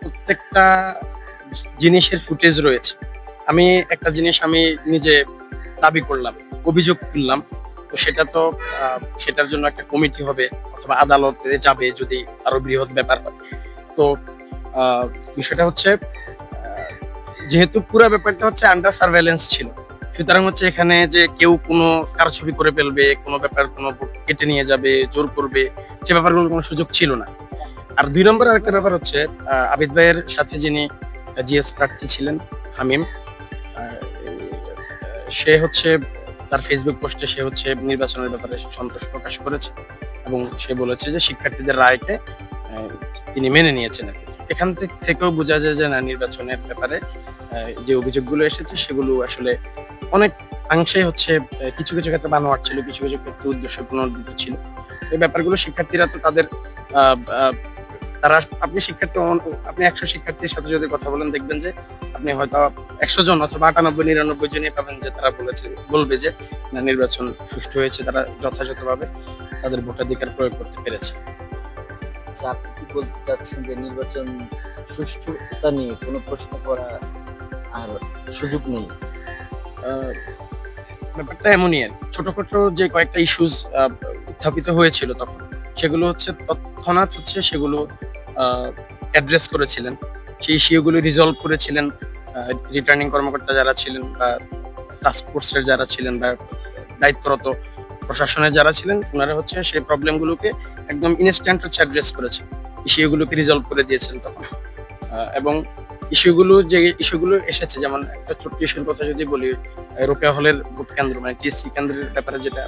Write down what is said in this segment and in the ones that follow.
প্রত্যেকটা জিনিসের ফুটেজ রয়েছে। আমি একটা জিনিস আমি নিজে দাবি করলাম, অভিযোগ তুললাম, তো সেটা তো সেটার জন্য একটা কমিটি হবে অথবা আদালতে যাবে যদি আরও বৃহৎ ব্যাপার হয়। তো বিষয়টা হচ্ছে যেহেতু পুরো ব্যাপারটা হচ্ছে আন্ডার সার্ভেলেন্স ছিল, সুতরাং হচ্ছে এখানে যে কেউ কোনো কার ছবি করে ফেলবে, কোনো ব্যাপার কোনো কেটে নিয়ে যাবে, জোর করবে, সে ব্যাপারগুলোর কোনো সুযোগ ছিল না। আর দুই নম্বর আরেকটা ব্যাপার হচ্ছে আবিদ ভাইয়ের সাথে যিনি জিএস প্রার্থী ছিলেন, হামিম সে হচ্ছে, তার ফেসবুক পোস্টে সে হচ্ছে নির্বাচনের ব্যাপারে সন্তোষ প্রকাশ করেছে এবং সে বলেছে যে শিক্ষার্থীদের রায়কে তিনি মেনে নিয়েছেন এখান থেকে- থেকেও বোঝা যায় যে না, নির্বাচনের ব্যাপারে যে অভিযোগগুলো এসেছে সেগুলো আসলে অনেক অংশে হচ্ছে কিছু কিছু ক্ষেত্রে বানোয়াট ছিল, কিছু কিছু ক্ষেত্রে উদ্দেশ্য প্রণোদিত ছিল। এই ব্যাপারগুলো শিক্ষার্থীরা তো তাদের তারা আপনি শিক্ষার্থী আপনি একশো শিক্ষার্থীর সাথে যদি কথা বলেন দেখবেন যে আপনি হয়তো একশো জন অথবা আটানব্বই নিরানব্বই জনই পাবেন যে তারা বলেছে বলবে যে না নির্বাচন সুষ্ঠু হয়েছে তারা যথাযথভাবে তাদের ভোটাধিকার প্রয়োগ করতে পেরেছে আচ্ছা, আপনি কি বলতে চাচ্ছেন যে নির্বাচন সুষ্ঠুতা নিয়ে কোনো প্রশ্ন করা আর সুযোগ নেই ব্যাপারটা এমনই আর। ছোটখাটো যে কয়েকটা ইস্যুস উত্থাপিত হয়েছিল তখন সেগুলো হচ্ছে তৎক্ষণাৎ হচ্ছে সেগুলো অ্যাড্রেস করেছিলেন। সেই ইস্যুগুলো রিজলভ করেছিলেন। রিটার্নিং কর্মকর্তা যারা ছিলেন বা টাস্ক ফোর্সের যারা ছিলেন বা দায়িত্বরত প্রশাসনের যারা ছিলেন, ওনারা হচ্ছে সেই প্রবলেমগুলোকে একদম ইনস্ট্যান্ট হচ্ছে অ্যাড্রেস করেছেন। ইস্যুগুলোকে রিজলভ করে দিয়েছেন তখন। এবং ইস্যুগুলো যে ইস্যুগুলো এসেছে, যেমন একটা ছোট্ট ইস্যুর কথা যদি বলি, রোকেয়া হলের ভোট কেন্দ্র মানে টিএসসি কেন্দ্রের ব্যাপারে যেটা,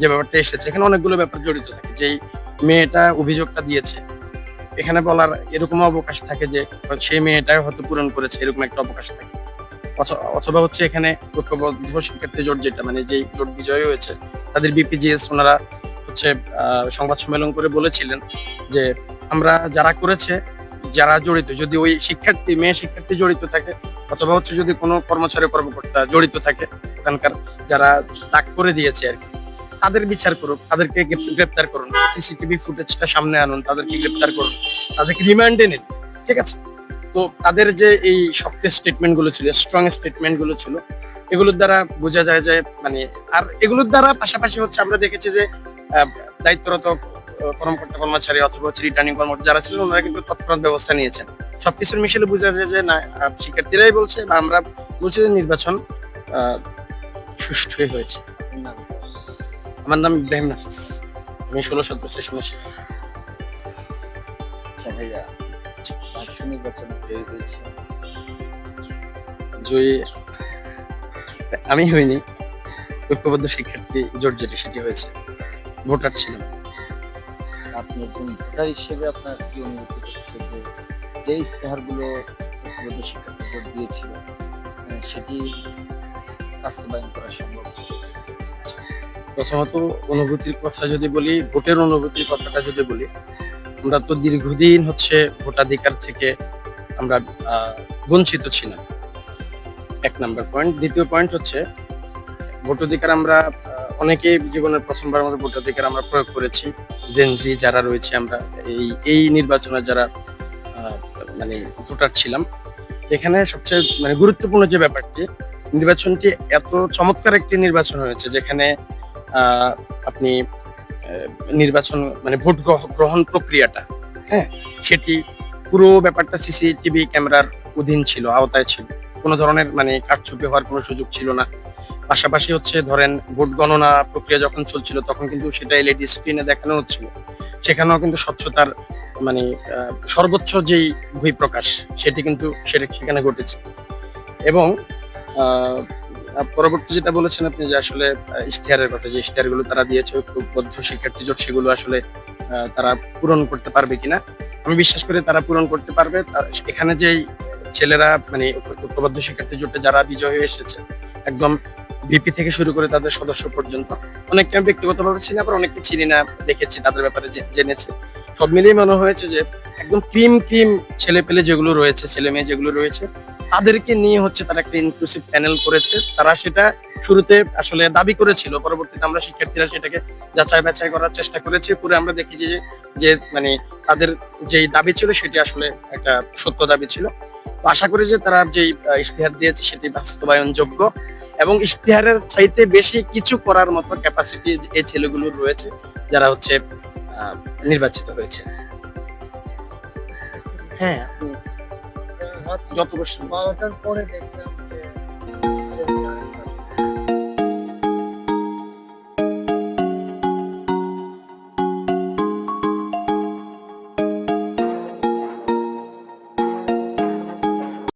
যে ব্যাপারটা এসেছে, এখানে অনেকগুলো ব্যাপার জড়িত থাকে। যেই মেয়েটা অভিযোগটা দিয়েছে এখানে বলার এরকম অবকাশ থাকে যে, সেই মেয়েটা হয়তো পূরণ করেছে, এরকম একটা অবকাশ থাকে। অথ- অথবা হচ্ছে এখানে ঐক্যবদ্ধ শিক্ষার্থী জোট যেটা মানে যে জোট বিজয় হয়েছে, তাদের বিপিজিএস ওনারা হচ্ছে সংবাদ সম্মেলন করে বলেছিলেন যে, আমরা যারা করেছে, যারা জড়িত, যদি ওই শিক্ষার্থী, মেয়ে শিক্ষার্থী জড়িত থাকে, অথবা হচ্ছে যদি কোনো কর্মচারী কর্মকর্তা জড়িত থাকে ওখানকার যারা দাগ করে দিয়েছে আর কি তাদের বিচার করুক, তাদেরকে গ্রেপ- গ্রেপ্তার করুন, সিসিটিভি ফুটেজটা সামনে আনুন, তাদেরকে গ্রেপ্তার করুন, তাদেরকে রিমান্ডে নিন, ঠিক আছে? তো তাদের যে এই শক্ত স্টেটমেন্টগুলো ছিল স্ট্রং স্টেটমেন্টগুলো ছিল, এগুলোর দ্বারা বোঝা যায় যে মানে আর এগুলোর দ্বারা পাশাপাশি হচ্ছে আমরা দেখেছি যে দায়িত্বরত কর্মকর্তা, কর্মচারী অথবা হচ্ছে রিটার্নিং কর্মকর্তা যারা ছিলেন, ওনারা কিন্তু তৎক্ষণাৎ ব্যবস্থা নিয়েছেন। সবকিছুর মিশেলে বোঝা যায় যে, না শিক্ষার্থীরাই বলছে বা আমরা বলছি যে নির্বাচন সুষ্ঠুই হয়েছে। আমার নাম ইব্রাহিম নাফিস। আমি ষোলো সতেরো সেশনে আচ্ছা ভাইয়া নির্বাচনে জয়ী হয়েছে। জয়ী আমি হইনি। ঐক্যবদ্ধ শিক্ষার্থী জোট যেটি সেটি হয়েছে। ভোটার ছিলাম। আপনি একজন ভোটার হিসেবে আপনার কি অনুভূতি হচ্ছে যে যে ইস্তেহারগুলো ঐক্যবদ্ধ শিক্ষার্থী ভোট দিয়েছিল সেটি বাস্তবায়ন করা সম্ভব? প্রথমত অনুভূতির কথা যদি বলি, ভোটের অনুভূতির কথাটা যদি বলি, আমরা তো দীর্ঘদিন হচ্ছে ভোটাধিকার থেকে আমরা বঞ্চিত ছিলাম এক নাম্বার পয়েন্ট দ্বিতীয় পয়েন্ট হচ্ছে, ভোটাধিকার আমরা অনেকেই জীবনের প্রথমবার আমাদের ভোটাধিকার আমরা প্রয়োগ করেছি। জেনজি যারা রয়েছে আমরা, এই এই নির্বাচনে যারা মানে ভোটার ছিলাম, এখানে সবচেয়ে মানে গুরুত্বপূর্ণ যে ব্যাপারটি, নির্বাচনটি এত চমৎকার একটি নির্বাচন হয়েছে, যেখানে আপনি নির্বাচন মানে ভোট গ্রহ- গ্রহণ প্রক্রিয়াটা হ্যাঁ সেটি পুরো ব্যাপারটা সিসিটিভি ক্যামেরার অধীন ছিল, আওতায় ছিল। কোনো ধরনের মানে কারচুপি হওয়ার কোনো সুযোগ ছিল না। পাশাপাশি হচ্ছে, ধরেন, ভোট গণনা প্রক্রিয়া যখন চলছিল, তখন কিন্তু সেটা এলইডি স্ক্রিনে দেখানো হচ্ছিল। সেখানেও কিন্তু স্বচ্ছতার মানে সর্বোচ্চ যেই বহিঃপ্রকাশ, সেটি কিন্তু সেটা সেখানে ঘটেছে। এবং পরবর্তী যেটা বলেছেন আপনি যে আসলে ইশতেহারের কথা, যে ইশতেহারগুলো তারা দিয়েছে, ঐক্যবদ্ধ শিক্ষার্থী জোট, সেগুলো আসলে তারা পূরণ করতে পারবে কিনা? আমি বিশ্বাস করি তারা পূরণ করতে পারবে। এখানে যেই ছেলেরা মানে ঐক্যবদ্ধ শিক্ষার্থী জোটে যারা বিজয় হয়ে এসেছে, একদম ভিপি থেকে শুরু করে তাদের সদস্য পর্যন্ত, অনেককে আমি ব্যক্তিগতভাবে চিনি, আবার অনেককে চিনি না, দেখেছি তাদের ব্যাপারে জেনেছি। সব মিলিয়ে মনে হয়েছে যে, একদম ক্রিম ক্রিম ছেলে পেলে যেগুলো রয়েছে ছেলে মেয়ে যেগুলো রয়েছে তাদেরকে নিয়ে হচ্ছে তারা একটা ইনক্লুসিভ প্যানেল করেছে। তারা সেটা শুরুতে আসলে দাবি করেছিল পরবর্তীতে আমরা শিক্ষার্থীরা সেটাকে যাচাই বাছাই করার চেষ্টা করেছি। পরে আমরা দেখি যে যে মানে তাদের যেই দাবি ছিল সেটি আসলে একটা সত্য দাবি ছিল। তো আশা করি যে তারা আহ, ইশতেহার দিয়েছে সেটি বাস্তবায়নযোগ্য এবং ইশতেহারের চাইতে বেশি কিছু করার মতো ক্যাপাসিটি এই ছেলেগুলোর রয়েছে যারা হচ্ছে নির্বাচিত হয়েছে। হ্যাঁ যত বেশি বারোটার পরে দেখলাম।